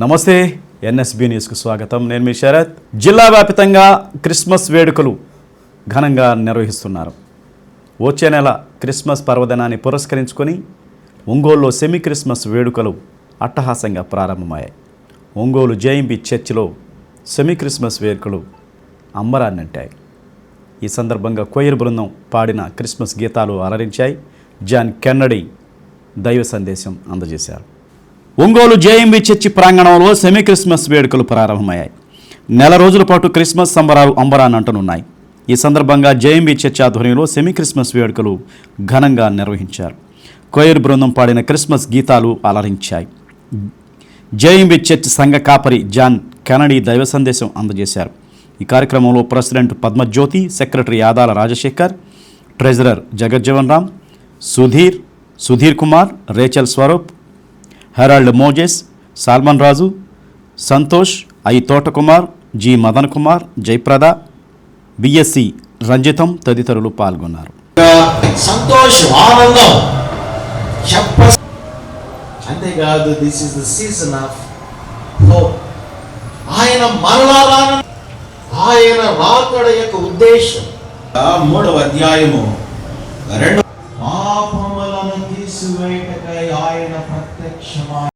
నమస్తే ఎన్ఎస్బి న్యూస్కు స్వాగతం. నేను మీ శరత్. జిల్లా వ్యాపితంగా క్రిస్మస్ వేడుకలు ఘనంగా నిర్వహిస్తున్నారు. వచ్చే నెల క్రిస్మస్ పర్వదినాన్ని పురస్కరించుకొని ఒంగోలులో సెమీ క్రిస్మస్ వేడుకలు అట్టహాసంగా ప్రారంభమయ్యాయి. ఒంగోలు జేఎంబి చర్చిలో సెమీ క్రిస్మస్ వేడుకలు అంబరాన్నంటాయి. ఈ సందర్భంగా కొయ్యర్ బృందం పాడిన క్రిస్మస్ గీతాలు అలరించాయి. జాన్ కెన్నడీ దైవ సందేశం అందజేశారు. ఒంగోలు జేఎంబి చర్చి ప్రాంగణంలో సెమీ క్రిస్మస్ వేడుకలు ప్రారంభమయ్యాయి. నెల రోజుల పాటు క్రిస్మస్ సంబరాలు అంబరాన్ అంటనున్నాయి ఈ సందర్భంగా జేఎంబి చర్చి ఆధ్వర్యంలో సెమీ క్రిస్మస్ వేడుకలు ఘనంగా నిర్వహించారు. కొయ్యర్ బృందం పాడిన క్రిస్మస్ గీతాలు అలరించాయి. జేఎంబి చర్చి సంఘ కాపరి జాన్ కెనడీ దైవ సందేశం అందజేశారు. ఈ కార్యక్రమంలో president Padmajyothi secretary Yadala Rajasekhar treasurer Jagjivan Ram Sudheer Sudheer Kumar Rachel Swaroop Harold Moses Solomon Raju Santosh I Thotakumar G Madan Kumar Jayaprada BSc Ranjitham తదితరులు పాల్గొన్నారు. సంతోష్ ఆనందం. చెప్ప అంతేకాదు this is the season of hope ఆయన మరలా రాన ఆయన రాకడ యొక్క ఉద్దేశం. మూడవ అధ్యాయము. రెండు పాపములను తీసివేయటకై ఆయన 是吗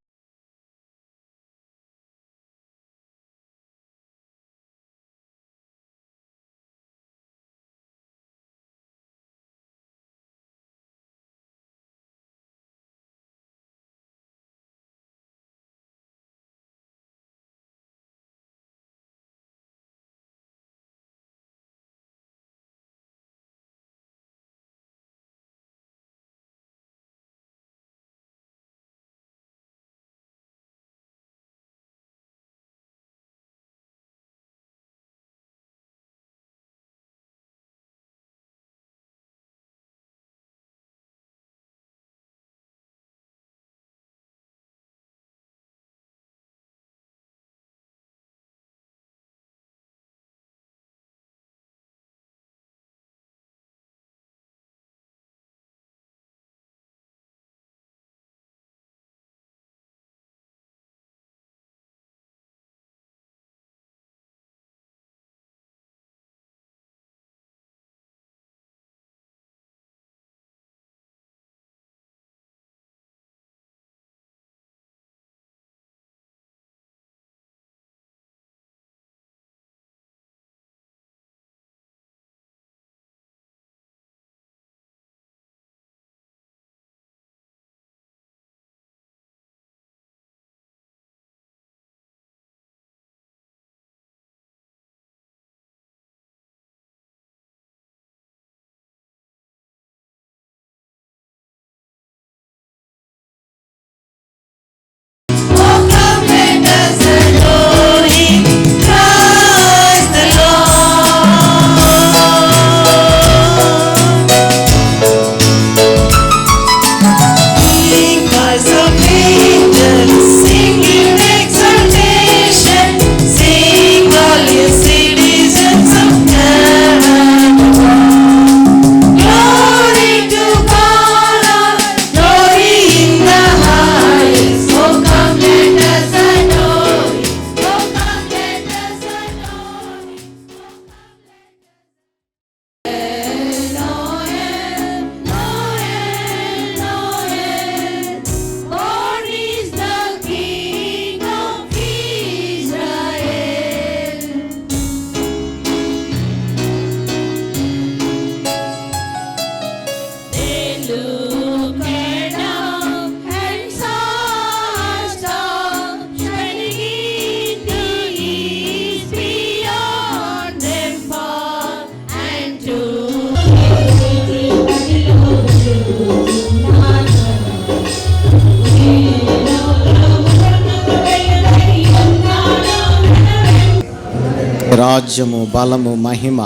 రాజ్యము బలము మహిమ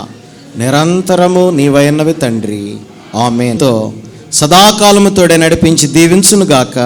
నిరంతరము నీవైనవి తండ్రి. ఆమెతో సదాకాలము తోడే నడిపించి దీవించునుగాక.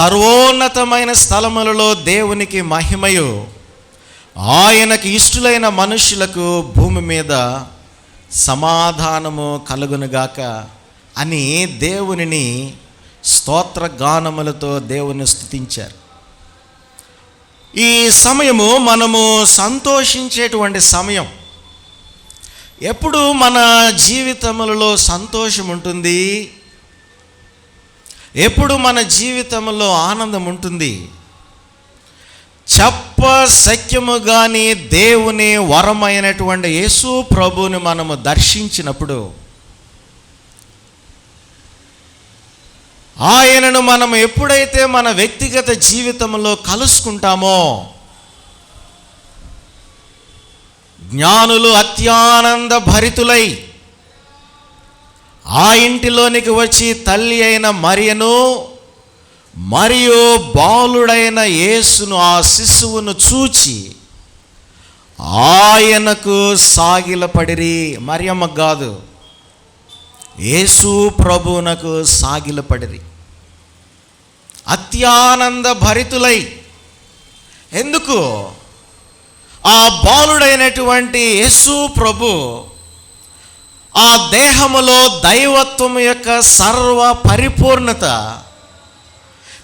సర్వోన్నతమైన స్థలములలో దేవునికి మహిమయు. ఆయనకి ఇష్టులైన మనుషులకు భూమి మీద సమాధానము కలుగునుగాక అని దేవునిని స్తోత్ర గానములతో దేవుని స్థుతించారు ఈ సమయము మనము సంతోషించేటువంటి సమయం. ఎప్పుడు మన జీవితములలో సంతోషం ఉంటుంది ఎప్పుడు మన జీవితంలో ఆనందం ఉంటుంది? చెప్ప సత్యము కానీ దేవుని వరమైనటువంటి యేసు ప్రభుని మనము దర్శించినప్పుడు ఆయనను మనం ఎప్పుడైతే మన వ్యక్తిగత జీవితంలో కలుసుకుంటామో జ్ఞానులు అత్యానంద భరితులై ఆ ఇంటిలోనికి వచ్చి తల్లి అయిన మరియను మరియు బాలుడైన యేసును ఆ శిశువును చూచి ఆయనకు సాగిలపడిరి మరియమ్మ కాదు యేసు ప్రభువునకు సాగిలపడిరి అత్యానంద భరితులై. ఎందుకు? ఆ బాలుడైనటువంటి యేసు ప్రభు ఆ దేహములో దైవత్వం యొక్క సర్వ పరిపూర్ణత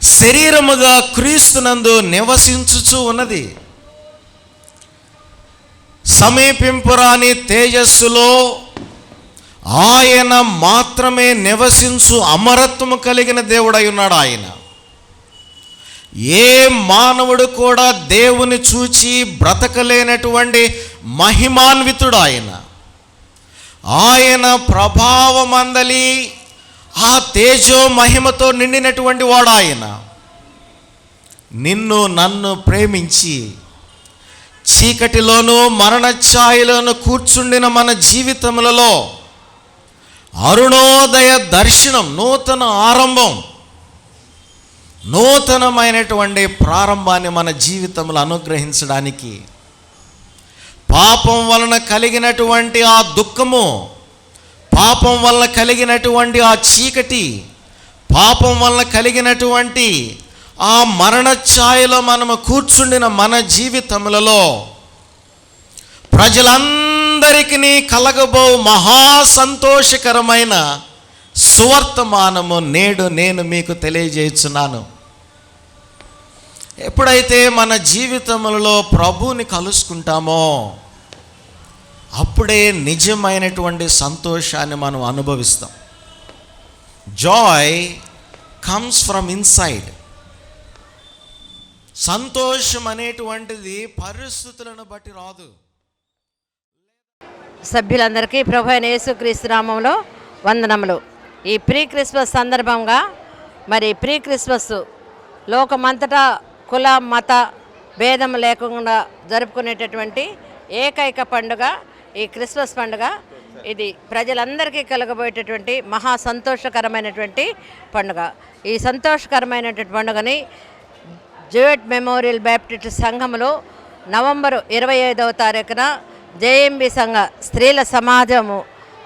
శరీరముగా క్రీస్తునందు నివసించుచు ఉన్నది. సమీపింపురాని తేజస్సులో ఆయన మాత్రమే నివసించు అమరత్వము కలిగిన దేవుడై ఉన్నాడు ఆయన. ఏ మానవుడు కూడా దేవుని చూచి బ్రతకలేనటువంటి మహిమాన్వితుడు ఆయన. ఆయన ప్రభావమందలి ఆ తేజో మహిమతో నిండినటువంటి వాడు ఆయన. నిన్ను నన్ను ప్రేమించి చీకటిలోనూ మరణఛాయలోను కూర్చుండిన మన జీవితములలో అరుణోదయ దర్శనం నూతన ఆరంభం నూతనమైనటువంటి ప్రారంభాన్ని మన జీవితంలో అనుగ్రహించడానికి పాపం వలన కలిగినటువంటి ఆ దుఃఖము పాపం వలన కలిగినటువంటి ఆ చీకటి పాపం వలన కలిగినటువంటి ఆ మరణ ఛాయలో మనము కూర్చుండిన మన జీవితములలో ప్రజలందరికీ కలగబో మహా సంతోషకరమైన సువర్తమానము నేడు నేను మీకు తెలియజేస్తున్నాను. ఎప్పుడైతే మన జీవితములలో ప్రభువుని కలుసుకుంటామో అప్పుడే నిజమైనటువంటి సంతోషాన్ని మనం అనుభవిస్తాం. జాయ్ కమ్స్ ఫ్రమ్ ఇన్సైడ్ సంతోషం అనేటువంటిది పరిస్థితులను బట్టి రాదు. సభ్యులందరికీ ప్రభు అయిన యేసుక్రీస్తు నామంలో వందనములు. ఈ ప్రీ క్రిస్మస్ సందర్భంగా మరి ప్రీ క్రిస్మస్ లోకమంతటా కుల మత భేదం లేకుండా జరుపుకునేటటువంటి ఏకైక పండుగ ఈ క్రిస్మస్ పండుగ. ఇది ప్రజలందరికీ కలగబోయేటటువంటి మహా సంతోషకరమైనటువంటి పండుగ. ఈ సంతోషకరమైనటువంటి పండుగని జూయట్ మెమోరియల్ బ్యాప్టిస్ట్ సంఘంలో నవంబరు ఇరవై ఐదవ తారీఖున జేఎంబి సంఘ స్త్రీల సమాజము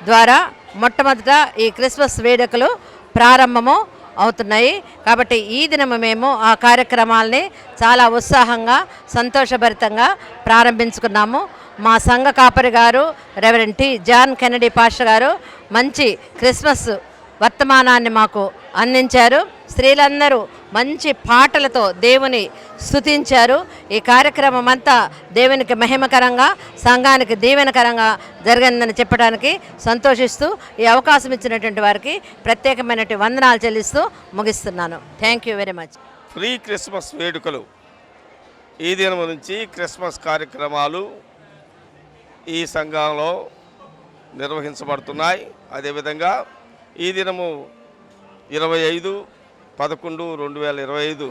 ద్వారా మొట్టమొదట ఈ క్రిస్మస్ వేడుకలు ప్రారంభము. అవుతున్నాయి. కాబట్టి ఈ దినము మేము ఆ కార్యక్రమాల్ని చాలా ఉత్సాహంగా సంతోషభరితంగా ప్రారంభించుకున్నాము. మా సంఘ కాపరి గారు reverend T. John Kennedy Pasha గారు మంచి క్రిస్మస్ వర్తమానాన్ని మాకు అందించారు. స్త్రీలందరూ మంచి పాటలతో దేవుని స్థుతించారు ఈ కార్యక్రమం అంతా దేవునికి మహిమకరంగా సంఘానికి దీవెనకరంగా జరిగిందని చెప్పడానికి సంతోషిస్తూ ఈ అవకాశం ఇచ్చినటువంటి వారికి ప్రత్యేకమైనటువంటి వందనాలు చెల్లిస్తూ ముగిస్తున్నాను. Thank you very much pre Christmas వేడుకలు. ఈ దినం నుంచి క్రిస్మస్ కార్యక్రమాలు ఈ సంఘంలో నిర్వహించబడుతున్నాయి. అదేవిధంగా ఈ దినము ఇరవై ఐదు పదకొండు రెండు వేల ఇరవై ఐదు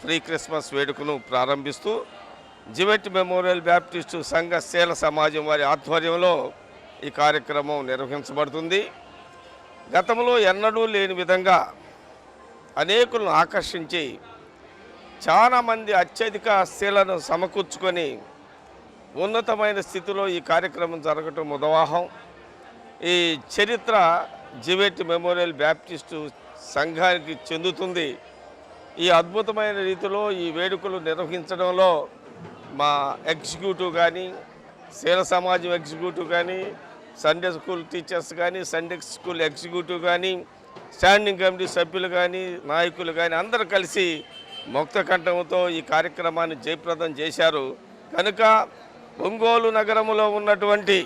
ప్రీ క్రిస్మస్ వేడుకను ప్రారంభిస్తూ జివెట్ మెమోరియల్ బ్యాప్టిస్టు సంఘ శీల సమాజం వారి ఆధ్వర్యంలో ఈ కార్యక్రమం నిర్వహించబడుతుంది. గతంలో ఎన్నడూ లేని విధంగా అనేకులను ఆకర్షించి చాలామంది అత్యధిక శీలను సమకూర్చుకొని ఉన్నతమైన స్థితిలో ఈ కార్యక్రమం జరగటం ఉదవాహం. ఈ చరిత్ర జివెట్ మెమోరియల్ బ్యాప్టిస్టు సంఘానికి చెందుతుంది. ఈ అద్భుతమైన రీతిలో ఈ వేడుకలు నిర్వహించడంలో మా ఎగ్జిక్యూటివ్ కానీ శీల సమాజం ఎగ్జిక్యూటివ్ కానీ సండే స్కూల్ టీచర్స్ కానీ సండే స్కూల్ ఎగ్జిక్యూటివ్ కానీ స్టాండింగ్ కమిటీ సభ్యులు కానీ నాయకులు కానీ అందరూ కలిసి ముక్త కంఠంతో ఈ కార్యక్రమాన్ని జయప్రదం చేశారు. కనుక ఒంగోలు నగరంలో ఉన్నటువంటి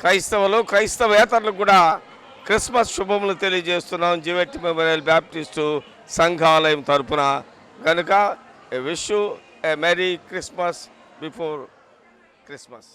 క్రైస్తవులు క్రైస్తవేతరులకు కూడా క్రిస్మస్ శుభములు తెలియజేస్తున్నాం జివెట్టి మెమోరియల్ బ్యాప్టిస్టు సంఘాలయం తరపున. కనుక wish a merry Christmas before Christmas.